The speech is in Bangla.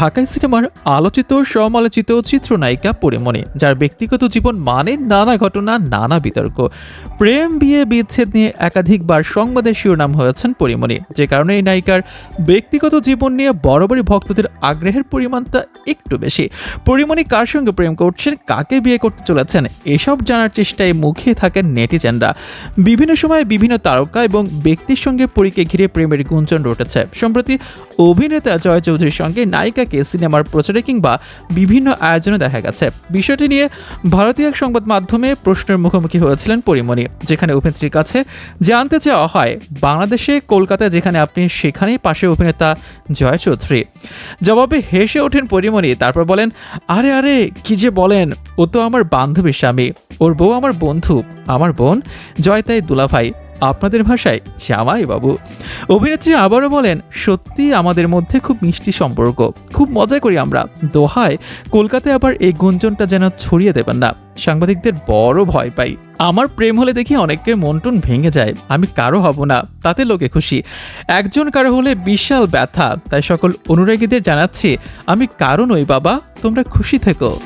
ঢাকাই সিনেমার আলোচিত সমালোচিত চিত্রনায়িকা পরিমণি, যার ব্যক্তিগত জীবন মানে নানা ঘটনা, নানা বিতর্ক। প্রেম, বিয়ে, বিচ্ছেদ নিয়ে একাধিকবার সংবাদের শিরোনাম হয়েছেন পরিমণি, যে কারণে এই নায়িকার ব্যক্তিগত জীবন নিয়ে বরাবরই ভক্তদের আগ্রহের পরিমাণটা একটু বেশি। পরিমণি কার সঙ্গে প্রেম করছেন, কাকে বিয়ে করতে চলেছেন, এসব জানার চেষ্টায় মুখিয়ে থাকেন নেটিজেনরা। বিভিন্ন সময়ে বিভিন্ন তারকা এবং ব্যক্তির সঙ্গে পরীকে ঘিরে প্রেমের গুঞ্জন রটেছে। সম্প্রতি অভিনেতা জয় চৌধুরীর সঙ্গে নায়িকাকে সিনেমার প্রচারে কিংবা বিভিন্ন আয়োজনে দেখা গেছে। বিষয়টি নিয়ে ভারতীয় এক সংবাদ মাধ্যমে প্রশ্নের মুখোমুখি হয়েছিলেন পরিমণি, যেখানে অভিনেত্রীর কাছে জানতে চাওয়া হয়, বাংলাদেশে, কলকাতায় যেখানে আপনি সেখানেই পাশে অভিনেতা জয় চৌধুরী। জবাবে হেসে ওঠেন পরিমণি, তারপর বলেন, আরে আরে, কি যে বলেন, ও তো আমার বান্ধবীর স্বামী, ওর বউ আমার বন্ধু, আমার বোন জয় তাই দুলাভাই। আপনাদের ভাষায় জামাই বাবু। অভিনেত্রী আবারও বলেন, সত্যি আমাদের মধ্যে খুব মিষ্টি সম্পর্ক। খুব মজা করি আমরা। দোহায়, কলকাতায় আবার এই গুঞ্জনটা যেন ছড়িয়ে দেবেন না। সাংবাদিকদের বড় ভয় পাই। আমার প্রেম হলে দেখি অনেকের মন টন ভেঙে যায়। আমি কারও হব না, তাতে লোকে খুশি। একজন কারও হলে বিশাল ব্যথা। তাই সকল অনুরাগীদের জানাচ্ছি, আমি কারও নই বাবা, তোমরা খুশি থেকো।